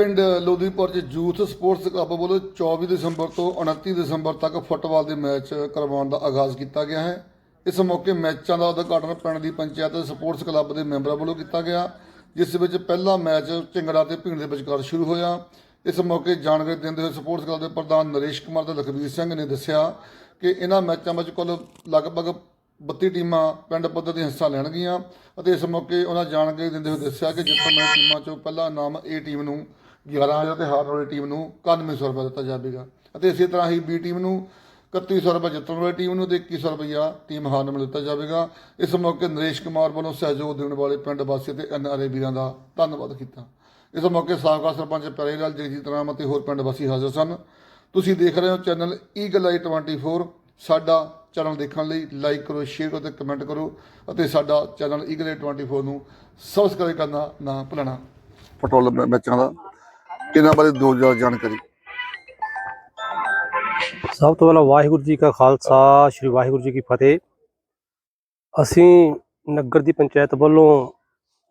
ਪਿੰਡ ਲੋਧੀਪੁਰ 'ਚ youth sports club ਵੱਲੋਂ 24 ਦਸੰਬਰ ਤੋਂ 29 ਦਸੰਬਰ ਤੱਕ ਫੁੱਟਬਾਲ ਦੇ ਮੈਚ ਕਰਵਾਉਣ ਦਾ ਆਗਾਜ਼ ਕੀਤਾ ਗਿਆ ਹੈ। ਇਸ ਮੌਕੇ ਮੈਚਾਂ ਦਾ ਉਦਘਾਟਨ ਪਿੰਡ ਦੀ ਪੰਚਾਇਤ ਸਪੋਰਟਸ ਕਲੱਬ ਦੇ ਮੈਂਬਰਾਂ ਵੱਲੋਂ ਕੀਤਾ ਗਿਆ, ਜਿਸ ਵਿੱਚ ਪਹਿਲਾ ਮੈਚ ਝਿੰਗੜਾ ਤੇ ਭੀੜ ਦੇ ਵਿਚਕਾਰ ਸ਼ੁਰੂ ਹੋਇਆ। ਇਸ ਮੌਕੇ ਜਾਣਕਾਰੀ ਦਿੰਦੇ ਹੋਏ ਸਪੋਰਟਸ ਕਲੱਬ ਦੇ ਪ੍ਰਧਾਨ ਨਰੇਸ਼ ਕੁਮਾਰ ਤੇ ਲਖਵੀਰ ਸਿੰਘ ਨੇ ਦੱਸਿਆ ਕਿ ਇਹਨਾਂ ਮੈਚਾਂ ਵਿੱਚ ਕੁੱਲ ਲਗਭਗ 32 ਟੀਮਾਂ ਪਿੰਡ ਪੱਧਰ ਤੇ ਹਿੱਸਾ ਲੈਣਗੀਆਂ ਅਤੇ ਇਸ ਮੌਕੇ ਉਹਨਾਂ ਜਾਣਕਾਰੀ ਦਿੰਦੇ ਹੋਏ ਦੱਸਿਆ ਕਿ ਜਿੱਤਣ ਵਾਲੀ ਟੀਮਾਂ ਚੋਂ ਪਹਿਲਾ ਇਨਾਮ ਏ ਟੀਮ ਨੂੰ 11000 ਤੇ ਹਾਰਨ ਵਾਲੀ ਟੀਮ ਨੂੰ 9100 ਰੁਪਏ ਦਿੱਤਾ ਜਾਵੇਗਾ। ਅਤੇ ਇਸੇ ਤਰ੍ਹਾਂ ਹੀ ਬੀ ਟੀਮ ਨੂੰ 3100 ਰੁਪਏ ਜਿੱਤਣ ਵਾਲੀ ਟੀਮ ਨੂੰ ਤੇ 2100 ਰੁਪਇਆ ਟੀਮ ਹਾਰਨ ਨੂੰ ਦਿੱਤਾ ਜਾਵੇਗਾ। ਇਸ ਮੌਕੇ ਨਰੇਸ਼ ਕੁਮਾਰ ਵੱਲੋਂ ਸਹਿਯੋਗ ਦੇਣ ਵਾਲੇ ਪਿੰਡ ਵਾਸੀ ਤੇ ਐਨਆਰਏ ਵੀਰਾਂ ਦਾ ਧੰਨਵਾਦ ਕੀਤਾ। ਇਸ ਮੌਕੇ ਸਾਬਕਾ ਸਰਪੰਚ ਪਿਆਰੇਲਾਲ ਜਗਜੀਤ ਰਾਮ ਅਤੇ ਹੋਰ ਪਿੰਡ ਵਾਸੀ ਹਾਜ਼ਰ ਸਨ। ਤੁਸੀਂ ਦੇਖ ਰਹੇ ਹੋ ਚੈਨਲ ਈਗਲ ਆਈ 24 ਸਾਡਾ ਚੈਨਲ ਦੇਖਣ ਲਈ ਲਾਈਕ ਕਰੋ ਸ਼ੇਅਰ ਕਰੋ ਤੇ ਕਮੈਂਟ ਕਰੋ ਅਤੇ ਸਾਡਾ ਚੈਨਲ ਈਗਲ ਆਈ 24 ਨੂੰ ਸਬਸਕ੍ਰਾਈਬ ਕਰਨਾ ਨਾ ਭੁੱਲਣਾ। ਪੈਟਰੋਲ ਮੈਚਾਂ ਦਾ ਇਹਨਾਂ ਬਾਰੇ ਦੋ ਜ਼ਿਆਦਾ ਜਾਣਕਾਰੀ? ਸਭ ਤੋਂ ਪਹਿਲਾਂ ਵਾਹਿਗੁਰੂ ਜੀ ਕਾ ਖਾਲਸਾ, ਸ੍ਰੀ ਵਾਹਿਗੁਰੂ ਜੀ ਕੀ ਫਤਿਹ। ਅਸੀਂ ਨਗਰ ਦੀ ਪੰਚਾਇਤ ਵੱਲੋਂ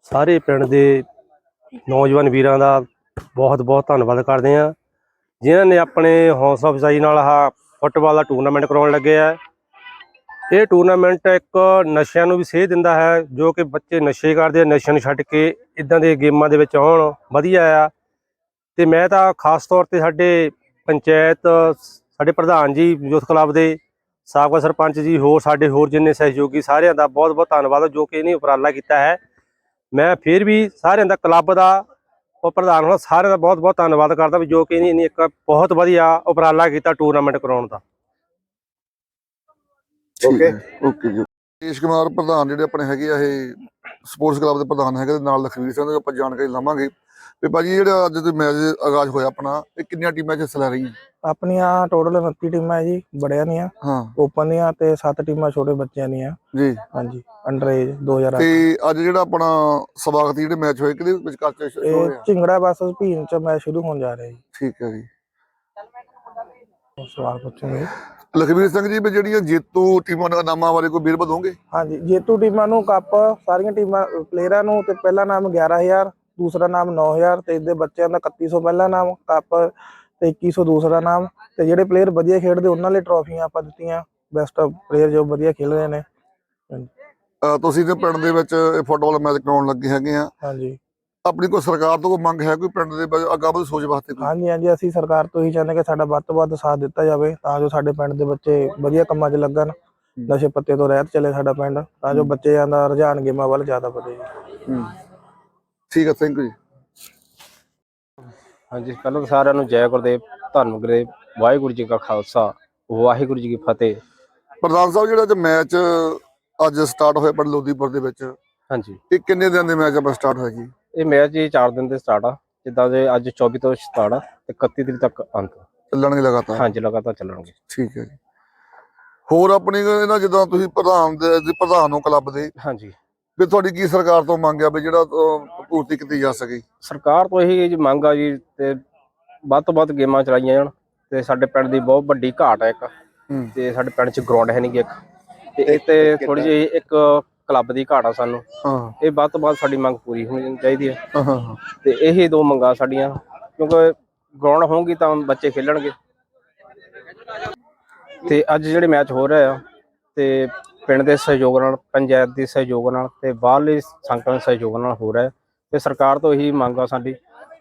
ਸਾਰੇ ਪਿੰਡ ਦੇ ਨੌਜਵਾਨ ਵੀਰਾਂ ਦਾ ਬਹੁਤ ਬਹੁਤ ਧੰਨਵਾਦ ਕਰਦੇ ਹਾਂ। ਜਿਨ੍ਹਾਂ ਨੇ ਆਪਣੇ ਹੌਸਲਾ ਅਫਜ਼ਾਈ ਨਾਲ ਆਹ ਫੁੱਟਬਾਲ ਦਾ ਟੂਰਨਾਮੈਂਟ ਕਰਾਉਣ ਲੱਗੇ ਆ। ਇਹ ਟੂਰਨਾਮੈਂਟ ਇੱਕ ਨਸ਼ਿਆਂ ਨੂੰ ਵੀ ਸੇਧ ਦਿੰਦਾ ਹੈ, ਜੋ ਕਿ ਬੱਚੇ ਨਸ਼ੇ ਕਰਦੇ ਆ, ਨਸ਼ਿਆਂ ਨੂੰ ਛੱਡ ਕੇ ਇਦਾਂ ਦੇ ਗੇਮਾਂ ਦੇ ਵਿੱਚ ਆਉਣ। ਵਧੀਆ ਆ। ਤੇ ਮੈਂ ਤਾਂ ਖਾਸ ਤੌਰ ਤੇ ਸਾਡੇ ਪੰਚਾਇਤ ਸਾਡੇ ਪ੍ਰਧਾਨ ਜੀ ਯੂਥ ਕਲੱਬ ਦੇ ਸਾਬਕਾ ਸਰਪੰਚ ਜੀ ਹੋਰ ਸਾਡੇ ਹੋਰ ਜਿੰਨੇ ਸਹਿਯੋਗੀ ਸਾਰਿਆਂ ਦਾ ਬਹੁਤ ਬਹੁਤ ਧੰਨਵਾਦ ਜੋ ਕਿ ਇਹਨੇ ਉਪਰਾਲਾ ਕੀਤਾ ਹੈ। ਮੈਂ ਫਿਰ ਵੀ ਸਾਰਿਆਂ ਦਾ ਕਲੱਬ ਦਾ ਉਹ ਪ੍ਰਧਾਨ ਹੋਣਾ ਸਾਰਿਆਂ ਦਾ ਬਹੁਤ ਬਹੁਤ ਧੰਨਵਾਦ ਕਰਦਾ ਵੀ ਜੋ ਕਿ ਇਹਨੇ ਇਹਨੇ ਇੱਕ ਬਹੁਤ ਵਧੀਆ ਉਪਰਾਲਾ ਕੀਤਾ ਟੂਰਨਾਮੈਂਟ ਕਰਾਉਣ ਦਾ। ਓਕੇ। ਓਕੇ ਜੀ। ਕੁਮਾਰ ਪ੍ਰਧਾਨ ਜਿਹੜੇ ਆਪਣੇ ਹੈਗੇ ਆ ਇਹ ਸਪੋਰਟਸ ਕਲੱਬ ਦੇ ਪ੍ਰਧਾਨ ਹੈਗੇ ਤੇ ਨਾਲ ਲਖਵੀਰ ਸਿੰਘ ਦੇ ਆਪਾਂ ਜਾਣਕਾਰੀ ਲਵਾਂਗੇ। ਤੇ ਭਾਜੀ ਜਿਹੜਾ ਅੱਜ ਦੇ ਮੈਚ ਆਗਾਜ਼ ਹੋਇਆ ਆਪਣਾ ਇਹ ਕਿੰਨੀਆਂ ਟੀਮਾਂ 'ਚ ਹਿੱਸਾ ਲੈ ਰਹੀਆਂ? ਆਪਣੀਆਂ ਟੋਟਲ 29 ਟੀਮਾਂ ਹੈ ਜੀ ਬੜਿਆਂ ਦੀਆਂ। ਹਾਂ। ਓਪਨ ਦੀਆਂ ਤੇ 7 ਟੀਮਾਂ ਛੋਟੇ ਬੱਚਿਆਂ ਦੀਆਂ। ਜੀ। ਹਾਂਜੀ ਅੰਡਰ ਏਜ 2008 ਤੇ ਅੱਜ ਜਿਹੜਾ ਆਪਣਾ ਸਵਾਗਤ ਜਿਹੜੇ ਮੈਚ ਹੋਏ ਕਿਹਦੇ ਵਿਚਕਾਰ ਚ ਸ਼ੁਰੂ ਇਹ ਹੋਇਆ ਝਿੰਗੜਾ ਵਰਸਸ ਭੀਮ ਚ ਮੈਚ ਸ਼ੁਰੂ ਹੋਣ ਜਾ ਰਿਹਾ ਜੀ। ਠੀਕ ਹੈ ਜੀ। ਸਵਾਲ ਪੁੱਛੋਗੇ? ਲਖਵੀਰ ਸਿੰਘ ਜੀ ਵੀ ਜਿਹੜੀਆਂ ਜੇਤੂ ਟੀਮਾਂ ਦਾ ਨਾਮਾਂ ਬਾਰੇ ਕੋਈ ਬਿਰਬ ਦੋਗੇ ਹਾਂਜੀ ਜੇਤੂ ਟੀਮਾਂ ਨੂੰ ਕੱਪ ਸਾਰੀਆਂ ਟੀਮਾਂ ਪਲੇਅਰਾਂ ਨੂੰ ਤੇ ਪਹਿਲਾ ਨਾਮ 11000 ਦੂਸਰਾ ਨਾਮ 9000 ਤੇ ਇਹਦੇ ਬੱਚਿਆਂ ਦਾ 3100 ਪਹਿਲਾ ਨਾਮ ਕੱਪ ਤੇ 2100 ਦੂਸਰਾ ਨਾਮ ਤੇ ਜਿਹੜੇ ਪਲੇਅਰ ਵਧੀਆ ਖੇਡਦੇ ਉਹਨਾਂ ਲਈ ਟਰੋਫੀਆਂ ਆਪਾਂ ਦਿੱਤੀਆਂ। ਬੈਸਟ ਪਲੇਅਰ ਜੋ ਵਧੀਆ ਖੇਡ ਰਹੇ ਨੇ। ਤੁਸੀਂ ਤੇ ਪਿੰਡ ਦੇ ਵਿੱਚ ਇਹ ਫੁੱਟਬਾਲ ਮੈਚ ਕਰਾਉਣ ਲੱਗੇ ਹੈਗੇ ਆ। ਹਾਂਜੀ। ਆਪਣੀ ਕੋਈ ਸਰਕਾਰ ਤੋਂ ਕੋਈ ਮੰਗ ਹੈ ਕੋਈ ਪਿੰਡ ਦੇ ਅੱਗਾ ਵਧ ਸੋਚ ਵਾਸਤੇ ਕੋਈ? ਹਾਂਜੀ ਹਾਂਜੀ ਅਸੀਂ ਸਰਕਾਰ ਤੋਂ ਹੀ ਚਾਹੁੰਦੇ ਕਿ ਸਾਡਾ ਵੱਧ ਤੋਂ ਵੱਧ ਸਾਥ ਦਿੱਤਾ ਜਾਵੇ ਤਾਂ ਜੋ ਸਾਡੇ ਪਿੰਡ ਦੇ ਬੱਚੇ ਵਧੀਆ ਕੰਮਾਂ 'ਚ ਲੱਗਣ ਨਸ਼ੇ ਪੱਤੇ ਤੋਂ ਰਹਿਤ ਚੱਲੇ ਸਾਡਾ ਪਿੰਡ ਤਾਂ ਜੋ ਬੱਚਿਆਂ ਦਾ ਰੁਝਾਨ ਗੇਮਾਂ ਵੱਲ ਜ਼ਿਆਦਾ ਵਧੇ। ਹੂੰ। ਠੀਕ ਹੈ ਥੈਂਕ ਯੂ ਜੀ। ਹਾਂਜੀ ਪਹਿਲਾਂ ਤਾਂ ਸਾਰਿਆਂ ਨੂੰ ਜੈ ਗੁਰਦੇਵ ਧੰਨ ਗੁਰਦੇਵ ਵਾਹਿਗੁਰੂ ਜੀ ਕਾ ਖਾਲਸਾ ਵਾਹਿਗੁਰੂ ਜੀ ਕੀ ਫਤਿਹ। ਪ੍ਰਧਾਨ ਸਾਹਿਬ ਜਿਹੜਾ ਅੱਜ ਮੈਚ ਅੱਜ ਸਟਾਰਟ ਹੋਇਆ ਪਿੰਡ ਲੋਧੀਪੁਰ ਦੇ ਵਿੱਚ ਹਾਂਜੀ। ਇਹ ਕਿੰਨੇ ਦਿਨ ਦੇ ਮੈਚ ਆਪਣਾ ਸਟਾਰਟ ਹੋਇਆ ਜੀ? ਇਹ ਮੈਚ ਜੀ 4 ਦਿਨ ਦੇ ਸਟਾਰਟ ਆ ਜਿੱਦਾਂ ਦੇ ਅੱਜ 24 ਤੋਂ ਸਟਾਰਟ ਆ ਤੇ 31 ਤਰੀਕ ਤੱਕ ਅੰਤ। ਚੱਲਣਗੇ ਲਗਾਤਾਰ? ਹਾਂਜੀ ਲਗਾਤਾਰ ਚੱਲਣਗੇ। ਠੀਕ ਹੈ ਜੀ। ਹੋਰ ਆਪਣੀ ਇਹਨਾਂ ਜਿੱਦਾਂ ਤੁਸੀਂ ਪ੍ਰਧਾਨ ਦੇ ਦੇ ਪ੍ਰਧਾਨ ਹੋ ਕਲੱਬ ਦੇ ਹਾਂਜੀ। ਵੀ ਤੁਹਾਡੀ ਕੀ ਸਰਕਾਰ ਤੋਂ ਮੰਗ ਆ ਵੀ ਜਿਹੜਾ ਅਹ, ਪੂਰਤੀ ਕੀਤੀ ਜਾ ਸਕੇ? ਸਰਕਾਰ ਤੋਂ ਇਹੀ ਜੀ ਮੰਗ ਆ ਜੀ ਤੇ ਵੱਧ ਤੋਂ ਵੱਧ ਗੇਮਾਂ ਚਲਾਈਆਂ ਜਾਣ ਤੇ ਸਾਡੇ ਪਿੰਡ ਦੀ ਬਹੁਤ ਵੱਡੀ ਘਾਟ ਹੈ ਇੱਕ। ਹੂੰ। ਤੇ ਸਾਡੇ ਪਿੰਡ 'ਚ ਗਰਾਊਂਡ ਹੈ ਨਹੀਂ ਗੀ ਇੱਕ। ਤੇ ਇਹ ਤੇ ਥੋੜੀ ਜਿਹੀ ਇੱਕ ਕਲੱਬ ਦੀ ਘਾਟ ਆ ਸਾਨੂੰ। ਹਾਂ। ਇਹ ਵੱਧ ਤੋਂ ਵੱਧ ਸਾਡੀ ਮੰਗ ਪੂਰੀ ਹੋਣੀ ਚਾਹੀਦੀ ਹੈ ਹਾਂ, ਹਾਂ ਹਾਂ। ਤੇ ਇਹੀ ਦੋ ਮੰਗਾਂ ਸਾਡੀਆਂ ਕਿਉਂਕਿ ਗਰਾਊਂਡ ਹੋਊਗੀ ਤਾਂ ਬੱਚੇ ਖੇਲਣਗੇ। ਤੇ ਅੱਜ ਜਿਹੜੇ ਮੈਚ ਹੋ ਰਹੇ ਆ ਤੇ ਪਿੰਡ ਦੇ ਸਹਿਯੋਗ ਨਾਲ, ਪੰਚਾਇਤ ਦੇ ਸਹਿਯੋਗ ਨਾਲ ਤੇ ਬਾਹਰਲੇ ਸੰਗਤਾਂ ਦੇ ਸਹਿਯੋਗ ਨਾਲ ਹੋ ਰਿਹਾ ਤੇ ਸਰਕਾਰ ਤੋਂ ਇਹੀ ਮੰਗ ਆ ਸਾਡੀ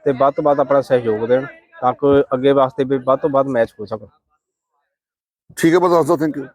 ਤੇ ਵੱਧ ਤੋਂ ਵੱਧ ਆਪਣਾ ਸਹਿਯੋਗ ਦੇਣ ਤਾਂ ਕਿ ਅੱਗੇ ਵਾਸਤੇ ਵੀ ਵੱਧ ਤੋਂ ਵੱਧ ਮੈਚ ਹੋ ਸਕਣ। ਠੀਕ ਹੈ ਪ੍ਰਧਾਨ ਸਾਹਿਬ ਥੈਂਕ ਯੂ